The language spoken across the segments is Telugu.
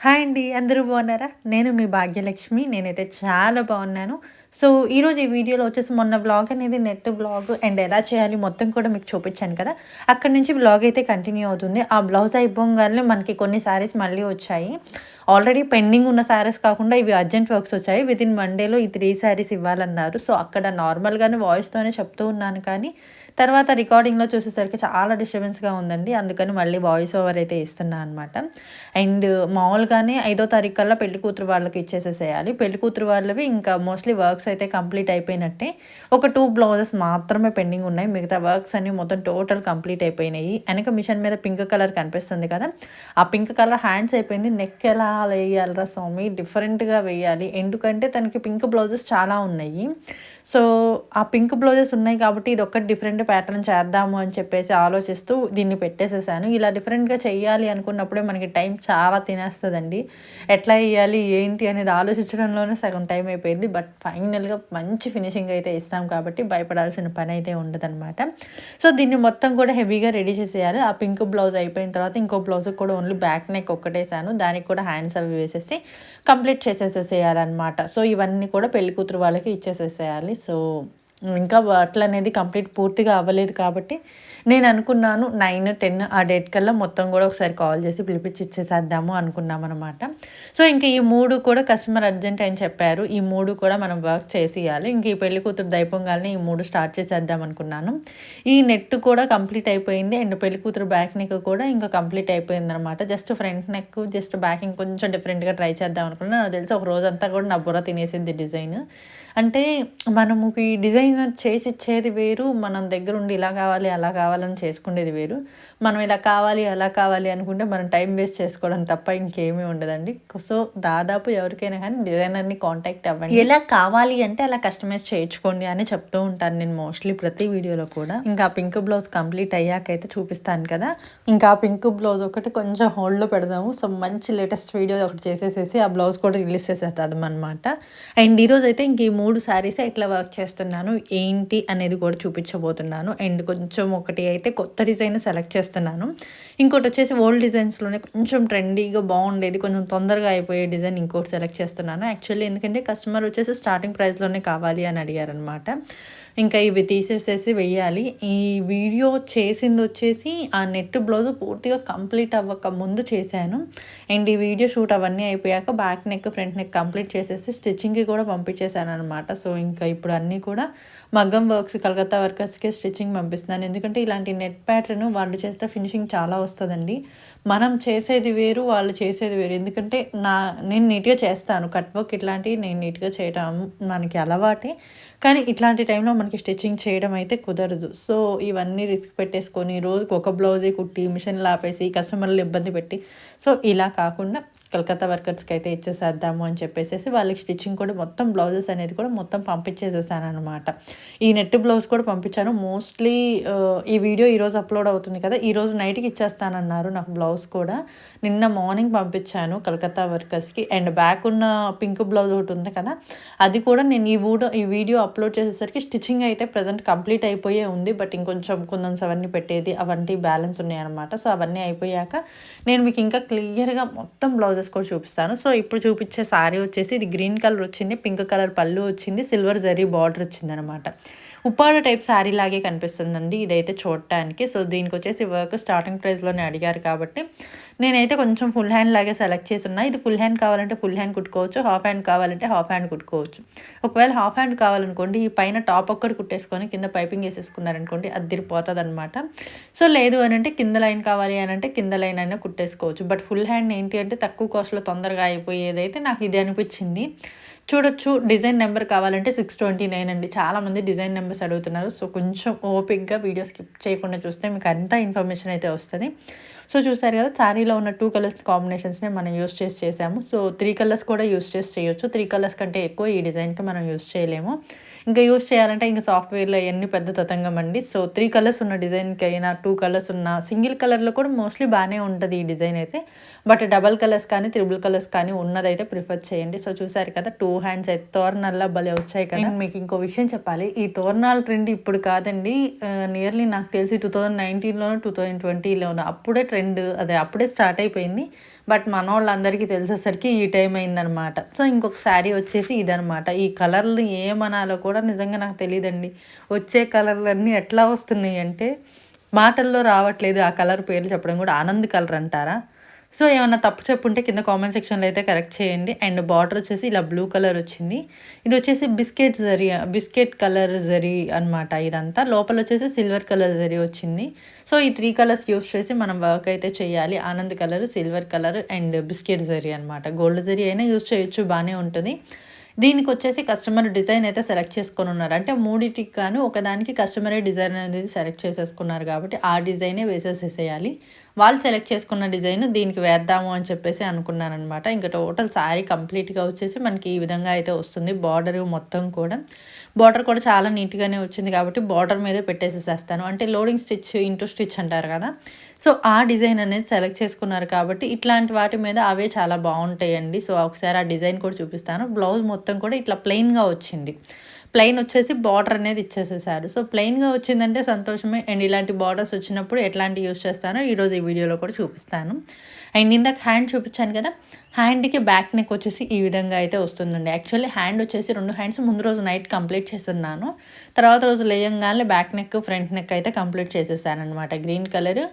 హాయ్ అండి అందరూ బాగున్నారా? నేను మీ భాగ్యలక్ష్మి నేనైతే చాలా బాగున్నాను. సో ఈరోజు ఈ వీడియోలో వచ్చేసి మొన్న బ్లాగ్ అనేది నెట్ బ్లాగ్ అండ్ ఎలా చేయాలి మొత్తం కూడా మీకు చూపించాను కదా. అక్కడ నుంచి బ్లాగ్ అయితే కంటిన్యూ అవుతుంది. ఆ బ్లౌజ్ అయిపోగానే మనకి కొన్ని శారీస్ మళ్ళీ వచ్చాయి. ఆల్రెడీ పెండింగ్ ఉన్న శారీస్ కాకుండా ఇవి అర్జెంట్ వర్క్స్ వచ్చాయి. విత్ ఇన్ వన్ డేలో ఈ త్రీ శారీస్ ఇవ్వాలన్నారు. సో అక్కడ నార్మల్గానే వాయిస్తోనే చెప్తూ ఉన్నాను కానీ తర్వాత రికార్డింగ్లో చూసేసరికి చాలా డిస్టర్బెన్స్గా ఉందండి. అందుకని మళ్ళీ వాయిస్ ఓవర్ అయితే ఇస్తున్నా అనమాట అండ్ మామూలుగానే ఐదో తారీఖు కల్లా పెళ్ళి కూతురు వాళ్ళకి ఇచ్చేసేసేయాలి. పెళ్ళి కూతురు వాళ్ళవి ఇంకా మోస్ట్లీ వర్క్ వర్క్స్ అయితే కంప్లీట్ అయిపోయినట్టే. ఒక టూ బ్లౌజెస్ మాత్రమే పెండింగ్ ఉన్నాయి. మిగతా వర్క్స్ అన్ని మొత్తం టోటల్ కంప్లీట్ అయిపోయినాయి. వెనక మిషన్ మీద పింక్ కలర్ కనిపిస్తుంది కదా. ఆ పింక్ కలర్ హ్యాండ్స్ అయిపోయింది. నెక్ ఎలా వేయాలరా స్వామి? డిఫరెంట్గా వేయాలి. ఎందుకంటే తనకి పింక్ బ్లౌజెస్ చాలా ఉన్నాయి. సో ఆ పింక్ బ్లౌజెస్ ఉన్నాయి కాబట్టి ఇది ఒక్కటి డిఫరెంట్ ప్యాటర్న్ చేద్దాము అని చెప్పేసి ఆలోచిస్తూ దీన్ని పెట్టేసేసాను. ఇలా డిఫరెంట్గా చేయాలి అనుకున్నప్పుడే మనకి టైం చాలా తినేస్తుందండి. ఎట్లా వేయాలి ఏంటి అనేది ఆలోచించడంలోనే సగం టైం అయిపోయింది. బట్ ఫైన్ ఫైనల్గా మంచి ఫినిషింగ్ అయితే ఇస్తాం కాబట్టి భయపడాల్సిన పని అయితే ఉండదన్నమాట. సో దీన్ని మొత్తం కూడా హెవీగా రెడీ చేసేయాలి. ఆ పింక్ బ్లౌజ్ అయిపోయిన తర్వాత ఇంకో బ్లౌజ్ కూడా ఓన్లీ బ్యాక్ నెక్ ఒక్కటేసాను. దానికి కూడా హ్యాండ్స్ అవి వేసేసి కంప్లీట్ చేసేసేసేయాలన్నమాట. సో ఇవన్నీ కూడా పెళ్ళి కూతురు వాళ్ళకి ఇచ్చేసేసేయాలి. సో ఇంకా బట్టలు అనేది కంప్లీట్ పూర్తిగా అవ్వలేదు కాబట్టి నేను అనుకున్నాను నైన్ టెన్ ఆ డేట్ కల్లా మొత్తం కూడా ఒకసారి కాల్ చేసి పిలిపించి ఇచ్చేసేద్దాము అనుకున్నాం అనమాట సో ఇంకా ఈ మూడు కూడా కస్టమర్ అర్జెంట్ అని చెప్పారు. ఈ మూడు కూడా మనం వర్క్ చేసేయాలి. ఇంక ఈ పెళ్ళి కూతురు దైపంగానే ఈ మూడు స్టార్ట్ చేసేద్దాం అనుకున్నాను. ఈ నెట్ కూడా కంప్లీట్ అయిపోయింది. అండ్ పెళ్ళి కూతురు బ్యాక్ నెక్ కూడా ఇంకా కంప్లీట్ అయిపోయింది అనమాట just front neck just back ఇంకొంచెం డిఫరెంట్గా ట్రై చేద్దాం అనుకున్నాను. నాకు తెలిసి ఒక రోజంతా కూడా నా బుర్ర తినేసింది డిజైన్. అంటే మనము ఈ డిజైనర్ చేసి ఇచ్చేది వేరు మనం దగ్గర ఉండి ఇలా కావాలి అలా కావాలని చేసుకునేది వేరు. మనం ఇలా కావాలి అలా కావాలి అనుకుంటే మనం టైం వేస్ట్ చేసుకోవడం తప్ప ఇంకేమీ ఉండదండి. సో దాదాపు ఎవరికైనా కానీ డిజైనర్ని కాంటాక్ట్ అవ్వండి. ఎలా కావాలి అంటే అలా కస్టమైజ్ చేయించుకోండి అని చెప్తూ ఉంటాను నేను మోస్ట్లీ ప్రతి వీడియోలో కూడా. ఇంకా పింక్ బ్లౌజ్ కంప్లీట్ అయ్యాక అయితే చూపిస్తాను కదా. ఇంకా పింక్ బ్లౌజ్ ఒకటి కొంచెం హోల్డ్లో పెడదాము. సో మంచి లేటెస్ట్ వీడియో ఒకటి చేసేసేసి ఆ బ్లౌజ్ కూడా రిలీజ్ చేసేస్తాం అనమాట అండ్ ఈరోజు అయితే ఇంక ఈ మూడు శారీస్ ఎట్లా వర్క్ చేస్తున్నాను. ఏంటి అనేది కూడా చూపించబోతున్నాను. అండ్ కొంచెం ఒకటి అయితే కొత్త డిజైన్ సెలెక్ట్ చేస్తున్నాను. ఇంకోటి వచ్చేసి ఓల్డ్ డిజైన్స్లోనే కొంచెం ట్రెండీగా బాగుండేది. కొంచెం తొందరగా అయిపోయే డిజైన్ ఇంకోటి సెలెక్ట్ చేస్తున్నాను. యాక్చువల్లీ ఎందుకంటే కస్టమర్ వచ్చేసి స్టార్టింగ్ ప్రైస్లోనే కావాలి అని అడిగారనమాట ఇంకా ఇవి తీసేసేసి వెయ్యాలి. ఈ వీడియో చేసింది వచ్చేసి ఆ నెట్ బ్లౌజ్ పూర్తిగా కంప్లీట్ అవ్వక ముందు చేశాను. అండ్ ఈ వీడియో షూట్ అవన్నీ అయిపోయాక back neck front neck complete చేసేసి స్టిచ్చింగ్కి కూడా పంపించేశాను అనమాట సో ఇంకా ఇప్పుడు అన్నీ కూడా మగ్గం వర్క్స్ కలకత్తా వర్కర్స్కే స్టిచ్చింగ్ పంపిస్తున్నాను. ఎందుకంటే ఇలాంటి నెట్ ప్యాటర్న్ వాళ్ళు చేస్తే ఫినిషింగ్ చాలా వస్తుందండి. మనం చేసేది వేరు వాళ్ళు చేసేది వేరు. ఎందుకంటే నా నేను నీట్గా చేస్తాను. కట్ వర్క్ ఇట్లాంటివి నేను నీట్గా చేయడం మనకి అలవాటే. కానీ ఇట్లాంటి టైంలో మనకి స్టిచ్చింగ్ చేయడం అయితే కుదరదు. సో ఇవన్నీ రిస్క్ పెట్టేసుకొని రోజుకి ఒక బ్లౌజే కుట్టి మిషన్లు ఆపేసి కస్టమర్లు ఇబ్బంది పెట్టి సో ఇలా కాకుండా కలకత్తా వర్కర్స్కి అయితే ఇచ్చేసేద్దాము అని చెప్పేసి వాళ్ళకి స్టిచ్చింగ్ కూడా మొత్తం బ్లౌజెస్ అనేది కూడా మొత్తం పంపించేసేసాను అనమాట ఈ నెట్ బ్లౌజ్ కూడా పంపించాను. మోస్ట్లీ ఈ వీడియో ఈరోజు అప్లోడ్ అవుతుంది కదా ఈరోజు నైట్కి ఇచ్చేస్తానన్నారు నాకు బ్లౌజ్ కూడా. నిన్న మార్నింగ్ పంపించాను కలకత్తా వర్కర్స్కి. అండ్ బ్యాక్ ఉన్న పింక్ బ్లౌజ్ ఒకటి ఉంది కదా అది కూడా నేను ఈ వీడియో ఈ వీడియో అప్లోడ్ చేసేసరికి స్టిచ్చింగ్ అయితే ప్రజెంట్ కంప్లీట్ అయిపోయే ఉంది. బట్ ఇంకొంచెం కుందన్స్ అవన్నీ పెట్టేది అవన్నీ బ్యాలెన్స్ ఉన్నాయన్నమాట సో అవన్నీ అయిపోయాక నేను మీకు ఇంకా క్లియర్గా మొత్తం బ్లౌజ్ బ్లౌజెస్ కూడా చూపిస్తాను. సో ఇప్పుడు చూపించే శారీ వచ్చేసి ఇది గ్రీన్ కలర్ వచ్చింది పింక్ కలర్ పళ్ళు వచ్చింది సిల్వర్ జరీ బార్డర్ వచ్చింది అనమాట ఉప్పాడ టైప్ శారీ లాగే కనిపిస్తుందండి. ఇదైతే చూడటానికి. సో దీనికి వచ్చేసి వర్క్ స్టార్టింగ్ ప్రైస్లోనే అడిగారు కాబట్టి నేనైతే కొంచెం ఫుల్ హ్యాండ్ లాగే సెలెక్ట్ చేసి ఉన్నా ఇది ఫుల్ హ్యాండ్ కావాలంటే ఫుల్ హ్యాండ్ కుట్టుకోవచ్చు హాఫ్ హ్యాండ్ కావాలంటే హాఫ్ హ్యాండ్ కుట్టుకోవచ్చు. ఒకవేళ హాఫ్ హ్యాండ్ కావాలనుకోండి ఈ పైన టాప్ ఒక్కటి కుట్టేసుకొని కింద పైపింగ్ వేసేసుకున్నారనుకోండి అద్దరిపోతుంది అనమాట సో లేదు అని అంటే కింద లైన్ కావాలి అని అంటే కింద లైన్ అయినా కుట్టేసుకోవచ్చు. బట్ ఫుల్ హ్యాండ్ ఏంటి అంటే తక్కువ కాస్ట్లో తొందరగా అయిపోయేదైతే నాకు ఇది అనిపించింది. చూడొచ్చు డిజైన్ నెంబర్ కావాలంటే సిక్స్ ట్వంటీ నైన్ అండి చాలామంది డిజైన్ నెంబర్స్ అడుగుతున్నారు. సో కొంచెం ఓపిక్గా వీడియో స్కిప్ చేయకుండా చూస్తే మీకు అంతా ఇన్ఫర్మేషన్ అయితే వస్తుంది. సో చూసారు కదా శారీలో ఉన్న టూ కలర్స్ కాంబినేషన్స్నే మనం యూస్ చేసి చేసాము. సో త్రీ కలర్స్ కూడా యూస్ చేసి చేయొచ్చు. త్రీ కలర్స్ కంటే ఎక్కువ ఈ డిజైన్కి మనం యూస్ చేయలేము. ఇంకా యూస్ చేయాలంటే ఇంకా సాఫ్ట్వేర్లో ఎన్ని పెద్ద తతంగం అండి. సో త్రీ కలర్స్ ఉన్న డిజైన్కి అయినా టూ కలర్స్ ఉన్న సింగిల్ కలర్లో కూడా మోస్ట్లీ బాగానే ఉంటుంది ఈ డిజైన్ అయితే. బట్ డబల్ కలర్స్ కానీ త్రిబుల్ కలర్స్ కానీ ఉన్నదైతే ప్రిఫర్ చేయండి. సో చూసారు కదా టూ హ్యాండ్స్ అయితే తోరణాల్లో భలే వచ్చాయి కదా. మీకు ఇంకో విషయం చెప్పాలి. ఈ తోరణాల ట్రెండ్ ఇప్పుడు కాదండి నియర్లీ నాకు తెలిసి టూ థౌజండ్ నైన్టీన్లోనో టూ థౌజండ్ ట్వంటీలోనో అప్పుడే ట్రెండ్ అదే అప్పుడే స్టార్ట్ అయిపోయింది. బట్ మన వాళ్ళందరికీ తెలిసేసరికి ఈ టైం అయిందనమాట సో ఇంకొక శారీ వచ్చేసి ఇదనమాట ఈ కలర్లు ఏమనాలో కూడా నిజంగా నాకు తెలియదండి వచ్చే కలర్లన్నీ ఎట్లా వస్తున్నాయి అంటే మాటల్లో రావట్లేదు ఆ కలర్ పేర్లు చెప్పడం కూడా. ఆనంద్ కలర్ అంటారా? సో ఏమన్నా తప్పు చెప్పుంటే కింద కామెంట్ సెక్షన్లో అయితే కరెక్ట్ చేయండి. అండ్ బార్డర్ వచ్చేసి ఇలా బ్లూ కలర్ వచ్చింది. ఇది వచ్చేసి biscuit zari biscuit colour zari అనమాట ఇదంతా. లోపల వచ్చేసి సిల్వర్ కలర్ జరీ వచ్చింది. సో ఈ త్రీ కలర్స్ యూస్ చేసి మనం వర్క్ అయితే చేయాలి. Anand colour silver colour and biscuit zari అనమాట గోల్డ్ జరీ అయినా యూస్ చేయొచ్చు బాగానే ఉంటుంది. దీనికి వచ్చేసి కస్టమర్ డిజైన్ అయితే సెలెక్ట్ చేసుకొని ఉన్నారు. అంటే మూడింటికి కానీ ఒకదానికి కస్టమరే డిజైన్ అనేది సెలెక్ట్ చేసేసుకున్నారు కాబట్టి ఆ డిజైనే వేసేసేసేయాలి. వాళ్ళు సెలెక్ట్ చేసుకున్న డిజైన్ దీనికి వేద్దాము అని చెప్పేసి అనుకున్నాను అనమాట ఇంకా టోటల్ శారీ కంప్లీట్గా వచ్చేసి మనకి ఈ విధంగా అయితే వస్తుంది. బార్డర్ మొత్తం కూడా. బార్డర్ కూడా చాలా నీట్గానే వచ్చింది కాబట్టి బార్డర్ మీదే పెట్టేసేసేస్తాను. అంటే లోడింగ్ స్టిచ్ ఇంటూ స్టిచ్ అంటారు కదా. సో ఆ డిజైన్ అనేది సెలెక్ట్ చేసుకున్నారు కాబట్టి ఇట్లాంటి వాటి మీద అవే చాలా బాగుంటాయండి. సో ఒకసారి ఆ డిజైన్ కూడా చూపిస్తాను. బ్లౌజ్ మొత్తం కూడా ఇట్లా ప్లెయిన్గా వచ్చింది. ప్లెయిన్ వచ్చేసి బార్డర్ అనేది ఇచ్చేసేసారు. సో ప్లెయిన్గా వచ్చిందంటే సంతోషమే. అండ్ ఇలాంటి బార్డర్స్ వచ్చినప్పుడు ఎట్లాంటి యూస్ చేస్తానో ఈరోజు ఈ వీడియోలో కూడా చూపిస్తాను. అండ్ ఇందాక హ్యాండ్ చూపించాను కదా హ్యాండ్కి బ్యాక్ నెక్ వచ్చేసి ఈ విధంగా అయితే వస్తుందండి. యాక్చువల్లీ హ్యాండ్ వచ్చేసి రెండు హ్యాండ్స్ ముందు రోజు నైట్ కంప్లీట్ చేస్తున్నాను. తర్వాత రోజు లేయంగానే బ్యాక్ నెక్ ఫ్రంట్ నెక్ అయితే కంప్లీట్ చేసేసాను అనమాట గ్రీన్ కలర్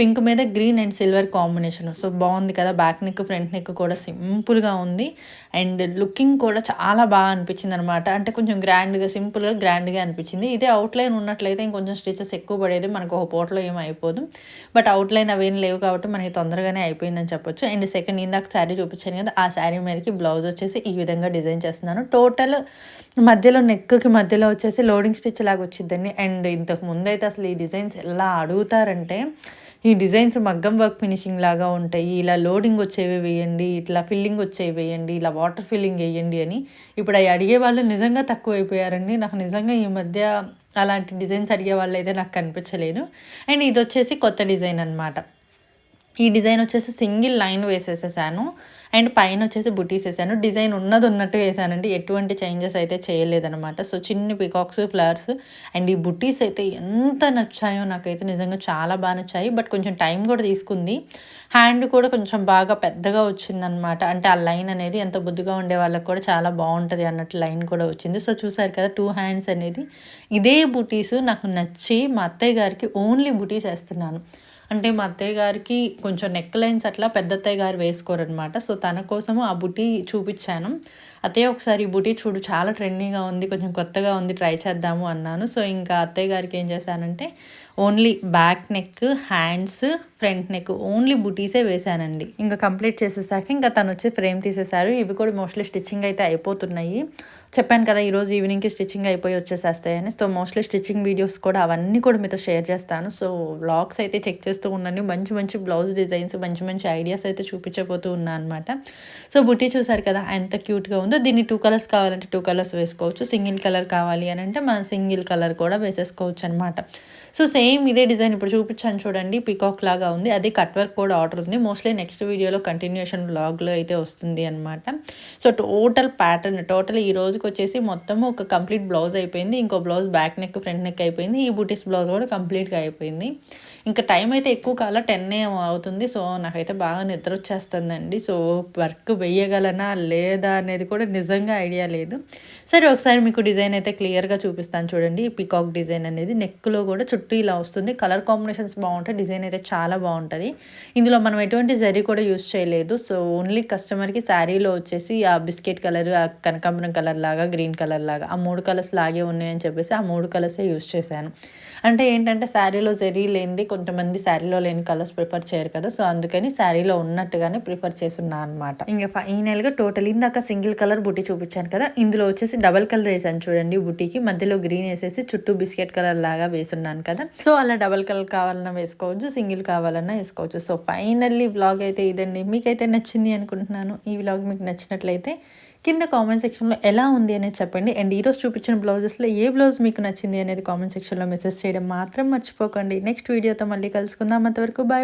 పింక్ మీద green and silver combination. So బాగుంది కదా బ్యాక్ నెక్ ఫ్రంట్ నెక్ కూడా సింపుల్గా ఉంది. అండ్ లుకింగ్ కూడా చాలా బాగా అనిపించింది అనమాట అంటే కొంచెం గ్రాండ్గా సింపుల్గా గ్రాండ్గా అనిపించింది. ఇదే అవుట్లైన్ ఉన్నట్లయితే ఇంకొంచెం స్టిచెస్ ఎక్కువ పడేది మనకు ఒక పోట్లో ఏం అయిపోదు. బట్ అవుట్లైన్ అవేం లేవు కాబట్టి మనకి తొందరగానే అయిపోయిందని చెప్పొచ్చు. అండ్ సెకండ్ ఇందాక శారీ చూపించాను కదా ఆ శారీ మీదకి బ్లౌజ్ వచ్చేసి ఈ విధంగా డిజైన్ చేస్తున్నాను. టోటల్ మధ్యలో నెక్కి మధ్యలో వచ్చేసి లోడింగ్ స్టిచ్ లాగా వచ్చిందండి అండ్ ఇంతకు ముందు అయితే అసలు ఈ డిజైన్స్ ఎలా అడుగుతారంటే ఈ డిజైన్స్ మగ్గం వర్క్ ఫినిషింగ్ లాగా ఉంటాయి ఇలా లోడింగ్ వచ్చేవి వేయండి ఇట్లా ఫిల్లింగ్ వచ్చేవి వేయండి ఇలా వాటర్ ఫిల్లింగ్ వేయండి అని. ఇప్పుడు అవి అడిగే వాళ్ళు నిజంగా తక్కువైపోయారండి. నాకు నిజంగా ఈ మధ్య అలాంటి డిజైన్స్ అడిగే వాళ్ళు అయితే నాకు కనిపించలేదు. అండ్ ఇది వచ్చేసి కొత్త డిజైన్ అనమాట ఈ డిజైన్ వచ్చేసి సింగిల్ లైన్ వేసేసేసాను. అండ్ పైన వచ్చేసి బుటీస్ వేసాను. డిజైన్ ఉన్నది ఉన్నట్టు వేసానండి. ఎటువంటి చేంజెస్ అయితే చేయలేదనమాట సో చిన్ని పికాక్స్ ఫ్లవర్స్ అండ్ ఈ బుటీస్ అయితే ఎంత నచ్చాయో నాకైతే నిజంగా చాలా బాగా నచ్చాయి. బట్ కొంచెం టైం కూడా తీసుకుంది. హ్యాండ్ కూడా కొంచెం బాగా పెద్దగా వచ్చిందనమాట అంటే ఆ లైన్ అనేది ఎంత బుద్ధిగా ఉండే వాళ్ళకి కూడా చాలా బాగుంటుంది అన్నట్టు లైన్ కూడా వచ్చింది. సో చూసారు కదా టూ హ్యాండ్స్ అనేది. ఇదే బుటీస్ నాకు నచ్చి మా అత్తయ్య గారికి ఓన్లీ బుటీస్ వేస్తున్నాను. అంటే మా అత్తయ్య గారికి కొంచెం నెక్ లైన్స్ అట్లా పెద్ద అత్తయ్య గారు వేసుకోరనమాట సో తన కోసము ఆ బుటీ చూపించాను. అత్తయ్య ఒకసారి ఈ బుటీ చూడు చాలా ట్రెండింగ్గా ఉంది కొంచెం కొత్తగా ఉంది ట్రై చేద్దాము అన్నాను. సో ఇంకా అత్తయ్య గారికి ఏం చేశానంటే only back neck hands front neck only బుటీసే వేశానండి. ఇంకా కంప్లీట్ చేసేసాక ఇంకా తను వచ్చి ఫ్రేమ్ తీసేశారు. ఇవి కూడా మోస్ట్లీ స్టిచ్చింగ్ అయితే అయిపోతున్నాయి. చెప్పాను కదా ఈరోజు ఈవినింగ్కి స్టిచ్చింగ్ అయిపోయి వచ్చేసేస్తాయని. సో మోస్ట్లీ స్టిచ్చింగ్ వీడియోస్ కూడా అవన్నీ కూడా మీతో షేర్ చేస్తాను. సో బ్లాగ్స్ అయితే చెక్ చేస్తూ ఉన్నాను మంచి మంచి బ్లౌజ్ డిజైన్స్ మంచి మంచి ఐడియాస్ అయితే చూపించబోతూ ఉన్నాను అనమాట సో బుట్టి చూసారు కదా ఎంత క్యూట్గా ఉంది. దీన్ని టూ కలర్స్ కావాలంటే టూ కలర్స్ వేసుకోవచ్చు. సింగిల్ కలర్ కావాలి అని అంటే మనం సింగిల్ కలర్ కూడా వేసేసుకోవచ్చు అనమాట సో సేమ్ ఇదే డిజైన్ ఇప్పుడు చూపించాను చూడండి పీకాక్ లాగా ఉంది. అది కట్ వర్క్ కూడా ఆర్డర్ ఉంది. మోస్ట్లీ నెక్స్ట్ వీడియోలో కంటిన్యూషన్ బ్లాగ్లో అయితే వస్తుంది అనమాట సో టోటల్ ప్యాటర్న్ టోటల్ ఈ రోజుకి వచ్చేసి మొత్తం ఒక కంప్లీట్ బ్లౌజ్ అయిపోయింది. ఇంకో blouse back neck front neck అయిపోయింది. ఈ బూటీస్ బ్లౌజ్ కూడా కంప్లీట్గా అయిపోయింది. ఇంకా టైం అయితే ఎక్కువ కాల టెన్ ఏం అవుతుంది. సో నాకైతే బాగా నిద్ర వచ్చేస్తుందండి. సో వర్క్ వేయగలనా లేదా అనేది కూడా నిజంగా ఐడియా లేదు. సరే ఒకసారి మీకు డిజైన్ అయితే క్లియర్గా చూపిస్తాను చూడండి. పికాక్ డిజైన్ అనేది నెక్లో కూడా చుట్టూ ఇలా వస్తుంది. కలర్ కాంబినేషన్స్ బాగుంటాయి. డిజైన్ అయితే చాలా బాగుంటుంది. ఇందులో మనం ఎటువంటి జరీ కూడా యూస్ చేయలేదు. సో ఓన్లీ కస్టమర్కి శారీలో వచ్చేసి ఆ బిస్కెట్ కలర్ ఆ కనకాంబరం కలర్ లాగా గ్రీన్ కలర్ లాగా ఆ మూడు కలర్స్ లాగే ఉన్నాయని చెప్పేసి ఆ మూడు కలర్సే యూస్ చేశాను. అంటే ఏంటంటే శారీలో జరీ లేనిది కొంతమంది శారీలో లేని కలర్స్ ప్రిఫర్ చేయరు కదా. సో అందుకని శారీలో ఉన్నట్టుగానే ప్రిఫర్ చేస్తున్నా అనమాట ఇంకా ఫైనల్గా టోటల్ ఇందాక సింగిల్ కలర్ బుట్టి చూపించాను కదా. ఇందులో వచ్చేసి డబల్ కలర్ వేసాను చూడండి బుట్టికి. మధ్యలో గ్రీన్ వేసేసి చుట్టూ బిస్కెట్ కలర్ లాగా వేసున్నాను కదా? సో అలా డబల్ కలర్ కావాలన్నా వేసుకోవచ్చు సింగిల్ కావాలన్నా వేసుకోవచ్చు. సో ఫైనల్లీ బ్లాగ్ అయితే ఇదండి. మీకైతే నచ్చింది అనుకుంటున్నాను. ఈ బ్లాగ్ మీకు నచ్చినట్లయితే కింద కామెంట్ సెక్షన్లో ఎలా ఉంది అనేది చెప్పండి. అండ్ ఈరోజు చూపించిన బ్లౌజెస్లో ఏ బ్లౌజ్ మీకు నచ్చింది అనేది కామెంట్ సెక్షన్లో మెసేజ్ చేయడం మాత్రం మర్చిపోకండి. నెక్స్ట్ వీడియోతో మళ్ళీ కలుసుకుందాం. అంతవరకు బాయ్